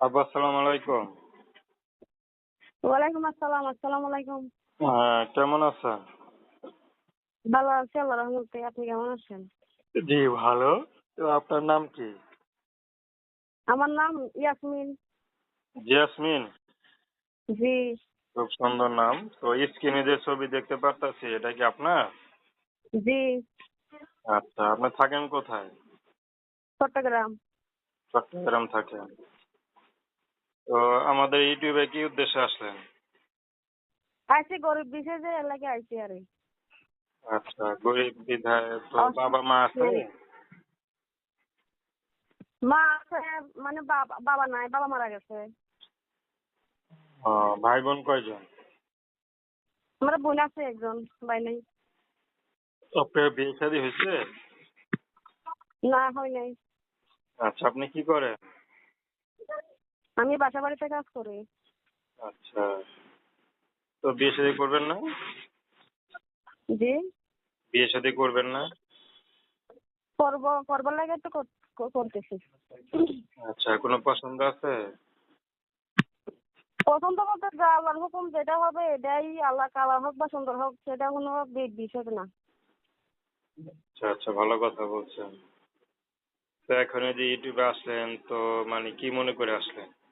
আব্বা আসসালামু আলাইকুম। ওয়ালাইকুম আসসালাম আসসালামু আলাইকুম। হ্যাঁ কেমন আছেন? ভালো আছি আল্লাহ রহমতে। আপনি কেমন আছেন? জি ভালো। তো আপনার নাম কি? আমার নাম ইয়াসমিন। জিয়াসমিন জি। খুব সুন্দর নাম। তো স্ক্রিনে যে ছবি দেখতে পারতাছি এটা কি আপনার? জি। আচ্ছা আপনি থাকেন কোথায়? চট্টগ্রাম। চট্টগ্রাম থাকেন। তো আমাদের ইউটিউবে কি উদ্দেশ্যে আসলেন? আইসি গরিব বিশেষ যে এলাকায় আইসি আরে। আচ্ছা গরিব বিধায় তো। বাবা মা আছে? মা আছে মানে বাবা বাবা নাই বাবা মারা গেছে। ও, ভাই বোন কয়জন? আমার বোন আছে একজন ভাই নাই। আপনার বিয়ে শাদী হয়েছে? না হয় নাই। আচ্ছা আপনি কি করেন? আমি বাসা বাড়িতে কাজ করি। আচ্ছা। তো বিয়ে শাদী করবেন না? জি। বিয়ে শাদী করবেন না? করব করবার লাগে তো কর- কর- করতেছি। আচ্ছা কোনো পছন্দ আছে? পছন্দ করতে যা আল্লাহর হুকুম যেটা হবে এটাই আল্লাহ কালা হোক বা সুন্দর হোক সেটা কোনো বিষয় না। আচ্ছা আচ্ছা ভালো কথা বলছেন। তো এখন এই যে ইউটিউবে আসলেন তো মানে কি মনে করে আসলেন?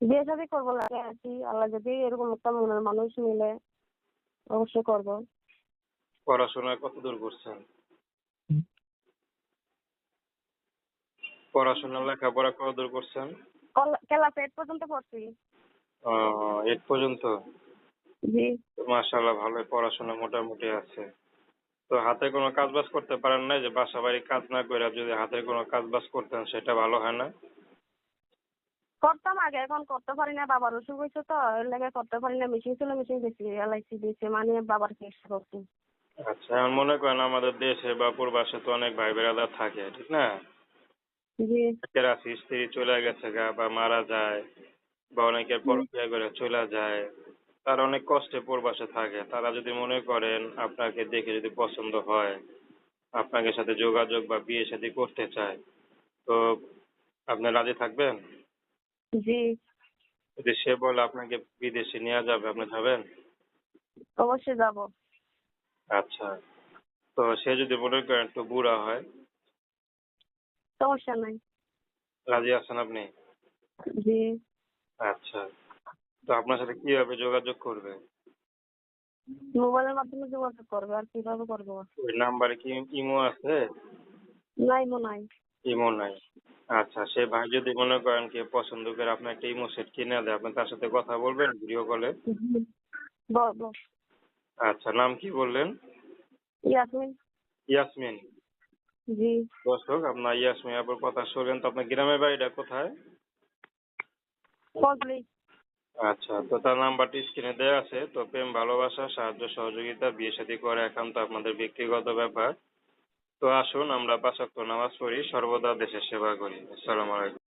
বিয়ে শাদি করব লাগে আর কি আল্লাহ যদি এরকম একটা মনের মানুষ মিলে অবশ্যই করব। পড়াশোনা কত দূর করছেন পড়াশোনা লেখাপড়া কত দূর করছেন ক্লাস এইট পর্যন্ত পড়ছি। এইট পর্যন্ত? জি। মাশাল্লাহ ভালোই পড়াশোনা মোটামুটি আছে। তো হাতে কোনো কাজ বাজ করতে পারেন না যে বাসা বাড়ি কাজ না করে যদি হাতে কোনো কাজ বাজ করতেন সেটা ভালো হয় না? করতাম আগে এখন করতে পারি না বাবার অসুখ হয়েছে তো এর লাগে করতে পারি না মেশিন ছিল মেশিন বেশি এলআইসি দিয়েছে মানে বাবার চিকিৎসা করছি আচ্ছা মনে করেন আমাদের দেশে বা প্রবাসে তো অনেক ভাই বেড়াদার থাকে ঠিক না? আছে স্ত্রী চলে গেছে গা বা মারা যায় বা অনেকের পরকিয়া করে চলে যায় তারা অনেক কষ্টে প্রবাসে থাকে। তারা যদি মনে করেন আপনাকে দেখে যদি পছন্দ হয় আপনাকে সাথে যোগাযোগ বা বিয়ে শাদী করতে চায় তো আপনি রাজি থাকবেন? জি। যদি সে বলে আপনাকে বিদেশে নিয়ে যাবে আপনি যাবেন? অবশ্যই যাব। আচ্ছা। তো সে যদি মনে করেন একটু বুড়া হয়? সমস্যা নাই। রাজি আছেন আপনি? জি। আচ্ছা। তো আপনার সাথে কীভাবে যোগাযোগ করবে? মোবাইলের মাধ্যমে যোগাযোগ করবে আর কীভাবে করব? ওই নাম্বারে কি ইমো আছে? নাই মো নাই। ইমো নাই। আচ্ছা সে ভাই যদি মনে করেন কি পছন্দ করে আপনার একটা ইমো সেট কিনে দেয় আপনি তার সাথে কথা বলবেন ভিডিও কলে বলব আচ্ছা নাম কি বললেন? ইয়াসমিন। ইয়াসমিন। জি। দর্শক আপনার ইয়াসমিন আপুর কথা শুনলেন তো আপনার গ্রামের বাড়িটা কোথায়? ফজলি। আচ্ছা তো তার নাম্বারটি স্ক্রিনে দেওয়া আছে তো প্রেম ভালোবাসা সাহায্য সহযোগিতা বিয়ে শাদী করে একান্ত আপনাদের ব্যক্তিগত ব্যাপার। তো আসুন আমরা পাঁচ ওয়াক্ত নামাজ পড়ি সর্বদা দেশের সেবা করি। আসসালামু আলাইকুম।